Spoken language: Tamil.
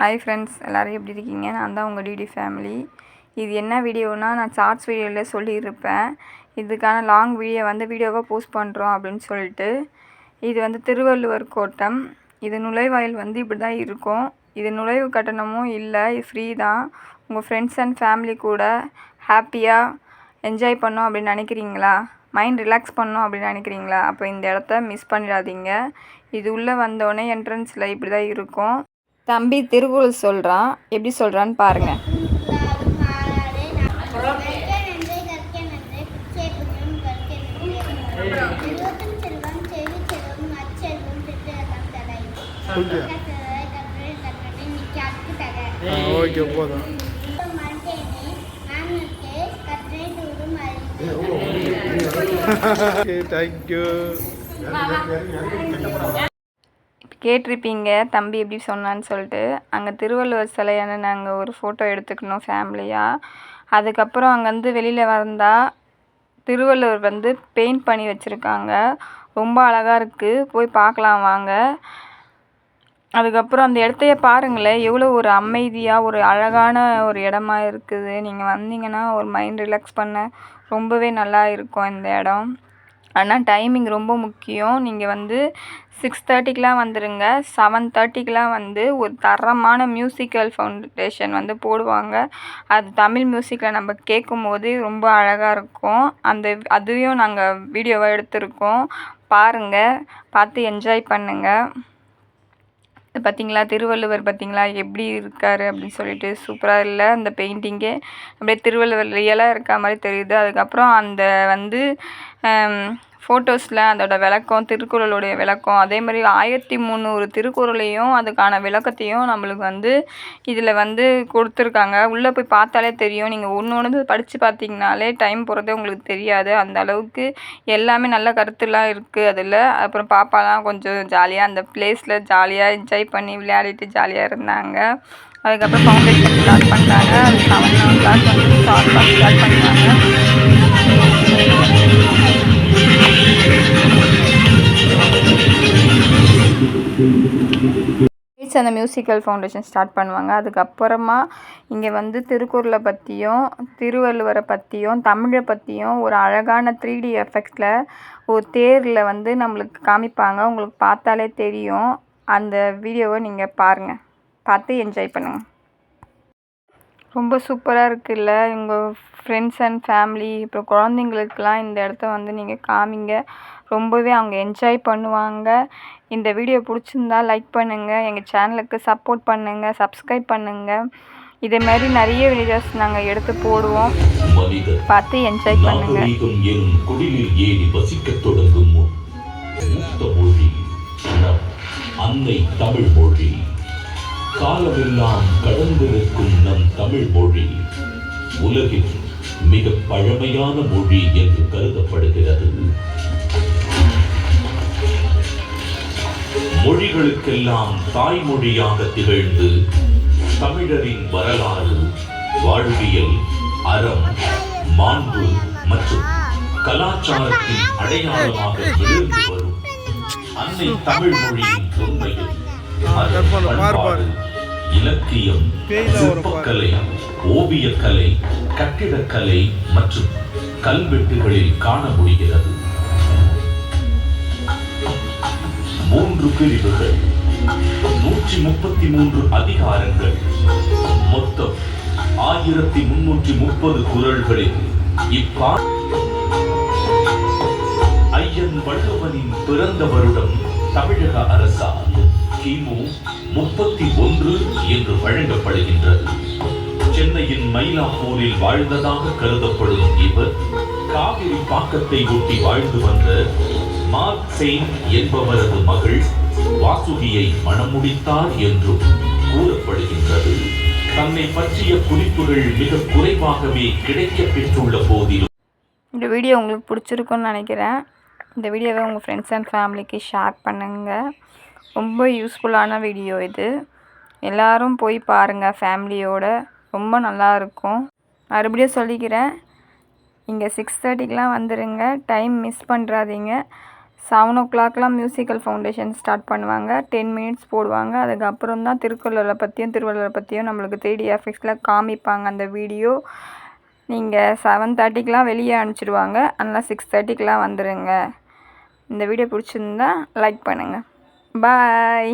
ஹாய் ஃப்ரெண்ட்ஸ் எல்லோரும் எப்படி இருக்கீங்க? நான் தான் உங்கள் டிடி ஃபேமிலி இது என்ன வீடியோனால் நான் ஷார்ட்ஸ் வீடியோவில் சொல்லியிருப்பேன். இதுக்கான லாங் வீடியோ வந்து வீடியோவாக போஸ்ட் பண்ணுறோம் அப்படின்னு சொல்லிட்டு. இது வந்து திருவள்ளுவர் கோட்டம். இது நுழைவாயில் வந்து இப்படி தான் இருக்கும். இது நுழைவு கட்டணமும் இல்லை இது ஃப்ரீ தான். உங்கள் ஃப்ரெண்ட்ஸ் அண்ட் ஃபேமிலி கூட ஹாப்பியாக என்ஜாய் பண்ணோம் அப்படின்னு நினைக்கிறீங்களா? மைண்ட் ரிலாக்ஸ் பண்ணோம் அப்படின்னு நினைக்கிறீங்களா? அப்போ இந்த இடத்த மிஸ் பண்ணிடாதீங்க. இது உள்ளே வந்தோடனே என்ட்ரன்ஸில் இப்படி தான் இருக்கும். தம்பி திருக்குறள் சொல்கிறான் எப்படி சொல்கிறான்னு பாருங்கள் ஓகே போதும் தேங்க்யூ கேட்டிருப்பீங்க தம்பி எப்படி சொன்னான்னு சொல்லிட்டு. அங்கே திருவள்ளுவர் சிலையான நாங்கள் ஒரு ஃபோட்டோ எடுத்துக்கணும் ஃபேமிலியாக அதுக்கப்புறம் அங்கேருந்து வெளியில் வந்தால் திருவள்ளுவர் வந்து பெயிண்ட் பண்ணி வச்சுருக்காங்க. ரொம்ப அழகாக இருக்குது போய் பார்க்கலாம் வாங்க. அதுக்கப்புறம் அந்த இடத்தையே பாருங்களேன். எவ்வளோ ஒரு அமைதியாக ஒரு அழகான ஒரு இடமா இருக்குது. நீங்கள் வந்தீங்கன்னா ஒரு மைண்ட் ரிலாக்ஸ் பண்ண ரொம்பவே நல்லா இருக்கும் இந்த இடம். ஆனால் டைமிங் ரொம்ப முக்கியம். நீங்கள் வந்து சிக்ஸ் தேர்ட்டிக்கெலாம் வந்துடுங்க செவன் தேர்ட்டிக்கெலாம் வந்து ஒரு தரமான மியூசிக்கல் ஃபவுண்டேஷன் வந்து போடுவாங்க. அது தமிழ் மியூசிக்கில் நம்ம கேட்கும் போது ரொம்ப அழகாக இருக்கும். அந்த அதையும் நாங்கள் வீடியோவாக எடுத்திருக்கோம். பாருங்கள் பார்த்து என்ஜாய் பண்ணுங்கள் பார்த்தீங்களா திருவள்ளுவர் பார்த்தீங்களா எப்படி இருக்கார் அப்படின்னு சொல்லிட்டு சூப்பராக இல்லை அந்த பெயிண்டிங்கே அப்படியே திருவள்ளுவர் ரியலாக இருக்க மாதிரி தெரியுது. அதுக்கப்புறம் அந்த வந்து ஃபோட்டோஸில் அதோட விளக்கம் திருக்குறளுடைய விளக்கம் அதே மாதிரி ஆயிரத்தி முந்நூறு திருக்குறளையும் அதுக்கான விளக்கத்தையும் நம்மளுக்கு வந்து இதில் வந்து கொடுத்துருக்காங்க. உள்ளே போய் பார்த்தாலே தெரியும். நீங்கள் ஒன்று ஒன்று படித்து பார்த்தீங்கனாலே டைம் போகிறதே உங்களுக்கு தெரியாது. அந்த அளவுக்கு எல்லாமே நல்ல கருத்துலாம் இருக்குது அதில். அப்புறம் பாப்பாலாம் கொஞ்சம் ஜாலியாக அந்த ப்ளேஸில் ஜாலியாக என்ஜாய் பண்ணி விளையாடிட்டு ஜாலியாக இருந்தாங்க. அதுக்கப்புறம் ஃபவுண்டேஷன் ஸ்டார்ட் பண்ணாங்க. அது செவன் கிளாஸ் வந்து ஸ்டார்ட் ஸ்டார்ட் பண்ணாங்க. கிட்ஸ் அந்த மியூசிக்கல் ஃபவுண்டேஷன் ஸ்டார்ட் பண்ணுவாங்க. அதுக்கப்புறமா இங்கே வந்து திருக்குறளை பற்றியும் திருவள்ளுவரை பற்றியும் தமிழை பற்றியும் ஒரு அழகான த்ரீ டி எஃபெக்ட்ஸில் ஒரு தேரில் வந்து நம்மளுக்கு காமிப்பாங்க. உங்களுக்கு பார்த்தாலே தெரியும். அந்த வீடியோவை நீங்கள் பாருங்கள் பார்த்து என்ஜாய் பண்ணுங்கள் ரொம்ப சூப்பராக இருக்குல்ல. உங்கள் ஃப்ரெண்ட்ஸ் அண்ட் ஃபேமிலி அப்புறம் குழந்தைங்களுக்கெலாம் இந்த இடத்த வந்து நீங்கள் காமிங்க. ரொம்பவே அவங்க என்ஜாய் பண்ணுவாங்க. இந்த வீடியோ பிடிச்சிருந்தா லைக் பண்ணுங்கள் எங்கள் சேனலுக்கு சப்போர்ட் பண்ணுங்கள் சப்ஸ்கிரைப் பண்ணுங்கள் இதே மாதிரி நிறைய வீடியோஸ் நாங்கள் எடுத்து போடுவோம். பார்த்து என்ஜாய் பண்ணுங்கள் குடிலில் ஏறி தொடங்கும் அன்னை தமிழ் மொழி. காலமெல்லாம் கடந்திருக்கும் நம் தமிழ் மொழி உலகின் மிக பழமையான மொழி என்று கருதப்படுகிறது. மொழிகளுக்கெல்லாம் தாய்மொழியாக திகழ்ந்து தமிழரின் வரலாறு வாழ்வியல் அறம் மாண்பு மற்றும் கலாச்சாரத்தின் அடையாளமாக விழுந்து வரும் அன்னை தமிழ் மொழியின் தொன்மையில் இலக்கியம். சிற்பக்கலை ஓவியக்கலை கட்டிடக்கலை மற்றும் கல்வெட்டுகளில் காண முடிகிறது மூன்று பிரிவுகள் நூற்றி முப்பத்தி மூன்று அதிகாரங்கள் மொத்தம் ஆயிரத்தி முன்னூற்றி முப்பது குரல்களில் இப்பா ஐயன் வள்ளுவனின் பிறந்த வருடம் தமிழக அரசால் கிமு முப்பத்தி ஒன்று என்று வழங்கப்படுகின்றது. சென்னையின் மயிலாப்பூரில் வாழ்ந்ததாக கருதப்படும் இவர் காவிரி பாக்கத்தை ஒட்டி வாழ்ந்து வந்த மார்க் செயின் என்பவரது மகள் வாசுகியை மணமுடித்தார் என்றும் கூறப்படுகின்றது. தன்னை பற்றிய குறிப்புகள் மிக குறைவாகவே கிடைக்கப் பெற்றுள்ள போதிலும் இந்த வீடியோ உங்களுக்கு பிடிச்சிருக்குன்னு நினைக்கிறேன். இந்த வீடியோவை உங்கள் ஃப்ரெண்ட்ஸ் அண்ட் ஃபேமிலிக்கு ஷேர் பண்ணுங்கள் ரொம்ப யூஸ்ஃபுல்லான வீடியோ இது. எல்லாரும் போய் பாருங்கள் ஃபேமிலியோட ரொம்ப நல்லா இருக்கும். மறுபடியும் சொல்லிக்கிறேன். இங்கே சிக்ஸ் தேர்ட்டிக்கெலாம் வந்துடுங்க டைம் மிஸ் பண்ணுறாதீங்க செவன் ஓ கிளாக்லாம் மியூசிக்கல் ஃபவுண்டேஷன் ஸ்டார்ட் பண்ணுவாங்க. டென் மினிட்ஸ் போடுவாங்க. அதுக்கப்புறம் தான் திருக்குறளை பற்றியும் திருவள்ளுவரை பற்றியும் நம்மளுக்கு த்ரீடி எஃபெக்ட்ஸில் காமிப்பாங்க அந்த வீடியோ நீங்கள் செவன் தேர்ட்டிக்கெலாம் வெளியே அனுப்பிச்சிடுவாங்க அதனால் சிக்ஸ் தேர்ட்டிக்கெலாம் வந்துடுங்க இந்த வீடியோ பிடிச்சிருந்தா லைக் பண்ணுங்கள் பாய்